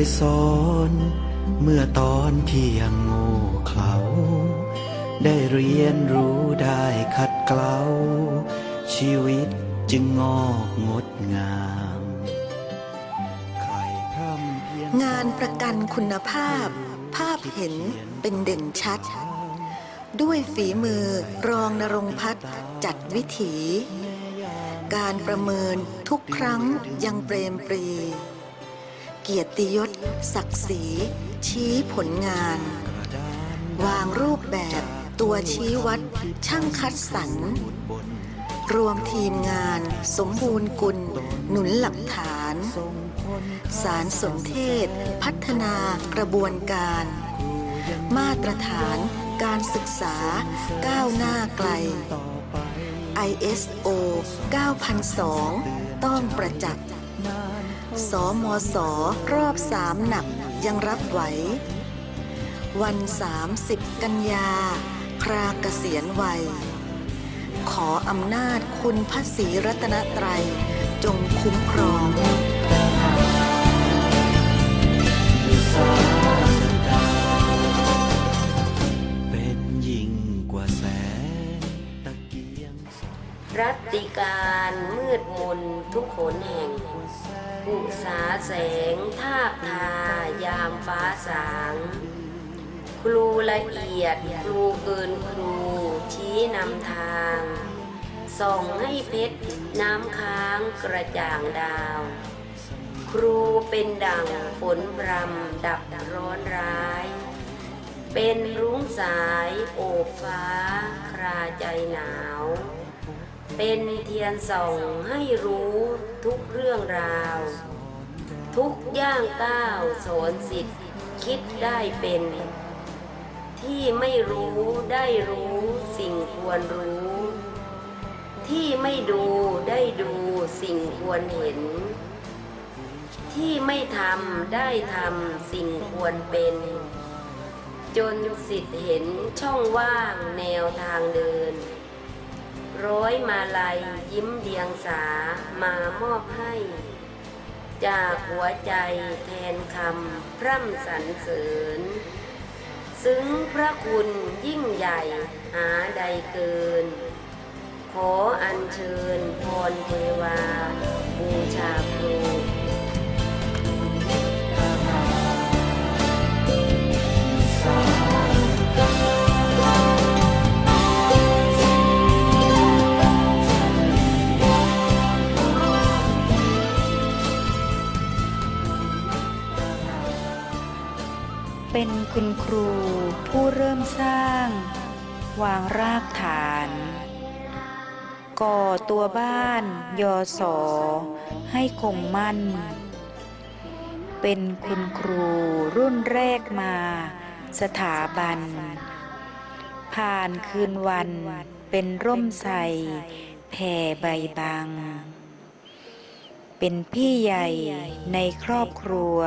ยสอน เมื่อตอนที่ยังโง่เขลาได้เรียนรู้ได้ขัดเกลาชีวิตจึงงอกงดงาม งานประกันคุณภาพ ภาพเห็นเป็นเด่นชัด ด้วยฝีมือรองนรงพัฒจัดวิถี การประเมินทุกครั้งยังเปรมปรี เกียรติยศ ศักดิ์ศรี ชี้ผลงาน วางรูปแบบตัวชี้วัด ช่างคัดสรรรวมทีมงาน สมบูรณ์กุล หนุนหลักฐาน สารสนเทศ พัฒนากระบวนการ มาตรฐานการศึกษาก้าวหน้าไกล ISO 9002 ต้องประจักษ์ สมสรอบสามหนักยังรับไหว วัน30กันยา คราเกษียณวัย ขออำนาจคุณพระศรีรัตนตรัย จงคุ้มครองเป็นยิ่งกว่าแสงตะเกียงส่องรัตติการมืดมนทุกขนแห่ง อุสาแสงทาบทายามฟ้าสาง ครูละเอียดครูเกินครู ชี้นำทาง ส่องให้เพชรน้ำค้างกระจ่างดาว ครูเป็นดังฝนพรำดับร้อนร้าย เป็นรุ้งสายโอบฟ้าคราใจหนาว เป็นเทียนส่องให้รู้ทุกเรื่องราว ทุกย่างก้าวสอนสิทธิ์คิดได้เป็น ที่ไม่รู้ได้รู้สิ่งควรรู้ ที่ไม่ดูได้ดูสิ่งควรเห็น ที่ไม่ทำได้ทำสิ่งควรเป็น จนสิทธิ์เห็นช่องว่างแนวทางเดิน ร้อยมาลัยยิ้มเดียงสามามอบให้ จากหัวใจแทนคำพร่ำสรรเสริญ ซึ้งพระคุณยิ่งใหญ่หาใดเกิน ขออัญเชิญพรเทวา บูชาครู ตัวบ้านยอสอให้คงมั่น เป็นคุณครูรุ่นแรกมา สถาบัน ผ่านคืนวันเป็นร่มใสแผ่ใบบังเป็นพี่ใหญ่ในครอบครัว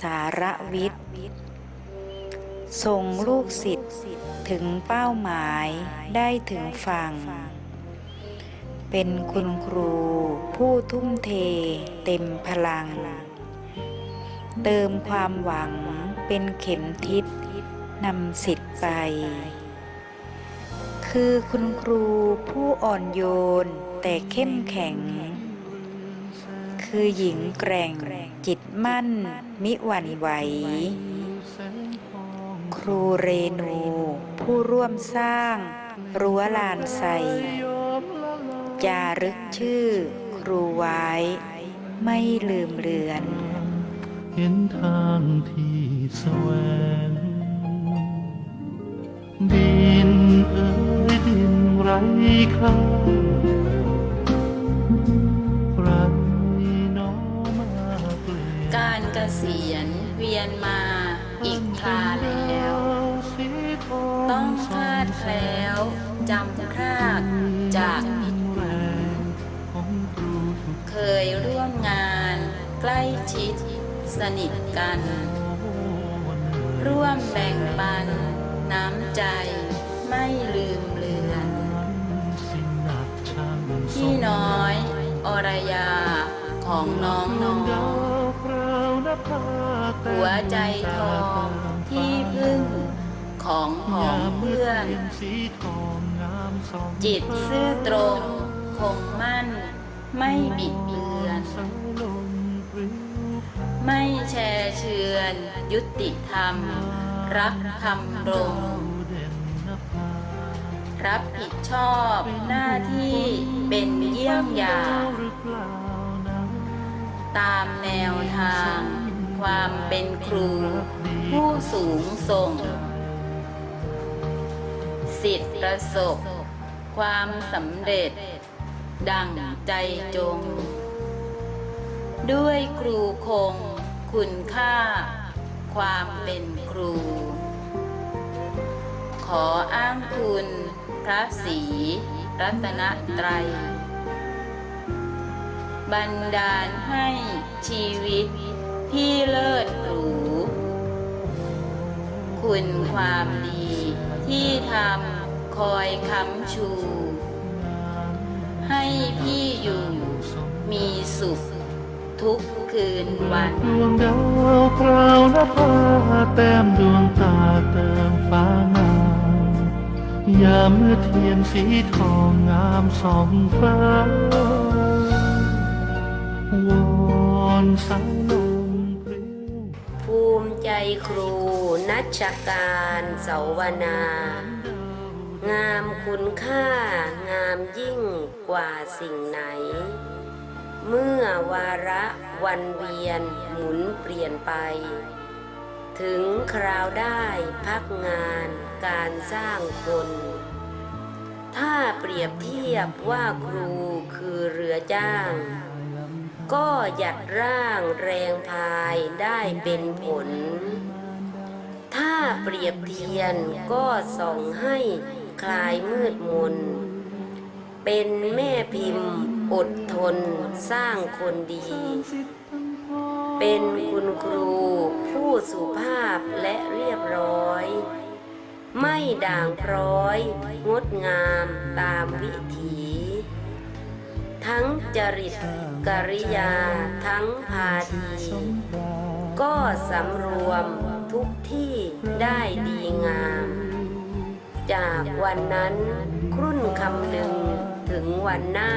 สารวิทย์ส่งลูกศิษย์ถึงเป้าหมายได้ถึงฝั่ง เป็นคุณครูผู้ทุ่มเทเต็มพลัง เติมความหวังเป็นเข็มทิศนำสิทธิ์ไป คือคุณครูผู้อ่อนโยนแต่เข้มแข็ง คือหญิงแกร่งจิตมั่นมิหวั่นไหว ครูเรนูผู้ร่วมสร้างรั้วลานใส จารึกชื่อครูไว้ ไม่ลืมเลือน เห็นทางที่แสวง ดินเอ่ยดินไรค่าไรน้อมาเปลี่ยนการเกษียณเวียนมาอีกคราแล้วสีทต้องคลาดแคล้วจำ ชิด สนิทกัน ร่วมแบ่งปัน น้ำใจไม่ลืมเลือนพี่น้อย อรยาของน้องน้อง หัวใจทองที่พึ่งของผองเพื่อน จิตซื่อตรงคงมั่นไม่บิดเบือน ไม่แชร์เชือนยุติธรรม รักธรรมรงรับผิดชอบหน้าที่เป็นเยี่ยมอย่างตามแนวทาง ความเป็นครู ผู้สูงส่ง สิทธิประสบ ความสำเร็จ ดังใจจง ด้วยครูคง คุณค่าความเป็นครู ขออ้างคุณพระศรีรัตนตรัย บันดาลให้ชีวิตที่เลิศหรู คุณความดีที่ทำคอยค้ำชู ให้พี่อยู่มีสุข ทุกคืนวันดวงดาวพราวและพาแต้มดวงตาเติมฟ้างามยามเมื่อเทียนสีทองงามสองฟ้าวอนสายลมปลิวภูมิใจครูนัชการเสาวนา งามคุณค่างามยิ่งกว่าสิ่งไหน เมื่อวาระวันเวียนหมุนเปลี่ยนไป ถึงคราวได้พักงานการสร้างคน ถ้าเปรียบเทียบว่าครูคือเรือจ้าง ก็หยัดร่างแรงพายได้เป็นผล ถ้าเปรียบเทียนก็ส่องให้คลายมืดมน เป็นแม่พิมพ์ อดทนสร้างคนดี เป็นคุณครูผู้สุภาพและเรียบร้อย ไม่ด่างพร้อย งดงามตามวิถี ทั้งจริตกริยาทั้งพาดีก็สำรวมทุกที่ได้ดีงาม จากวันนั้นครุ่นคำหนึ่งถึงวันหน้า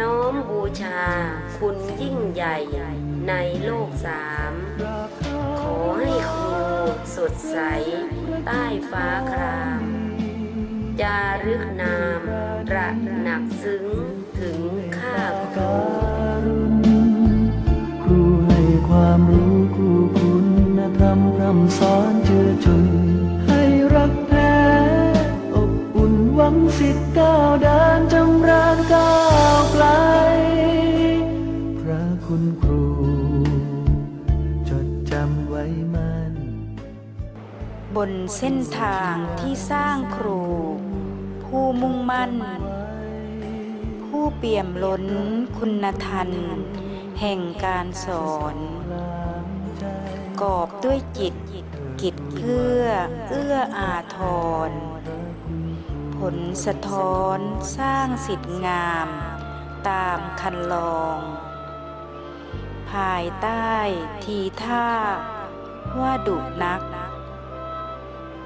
น้อมบูชา คุณยิ่งใหญ่ในโลกสาม ขอให้ครูสดใส ใต้ฟ้าครามจารึกนามระหนักซึ้งถึงค่าครู บนเส้นทางที่สร้างครู ผู้มุ่งมั่น ผู้เปี่ยมล้นคุณธรรมแห่งการสอนกอบด้วยจิตกิจเกื้อเอื้ออาทร ผลสะท้อนสร้างสิทธิ์งาม ตามคันลอง ภายใต้ทีท่าว่าดุนัก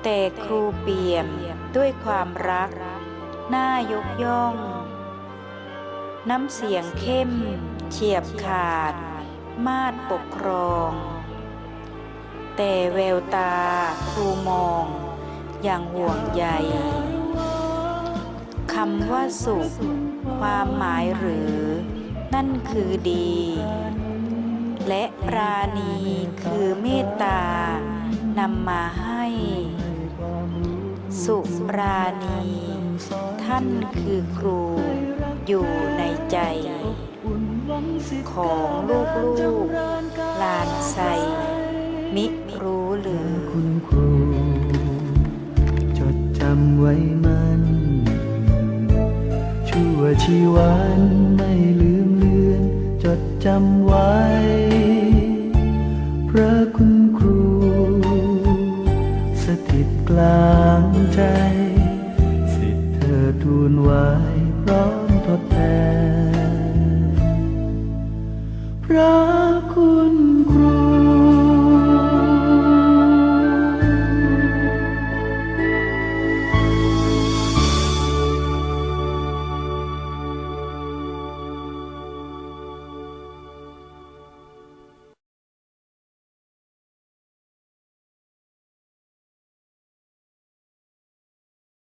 แต่ครูเปี่ยมด้วยความรัก น่ายกย่อง น้ำเสียงเข้ม เฉียบขาด มาดปกครอง แต่แววตาครูมอง อย่างห่วงใยคำว่าสุข ความหมายหรือ นั่นคือดี และปราณีคือเมตตานำมาให้ สุราณี ท่านคือครูอยู่ในใจ ของลูกๆหลานใสมิรู้หรือคุณครู จดจำไว้มัน ชั่วชีวันไม่ลืมเลือน จดจำไว้ พระคุณครู สถิตกลาง ใจ สิทธิ์เธอทูลไว้พร้อมทดแทนพร้อม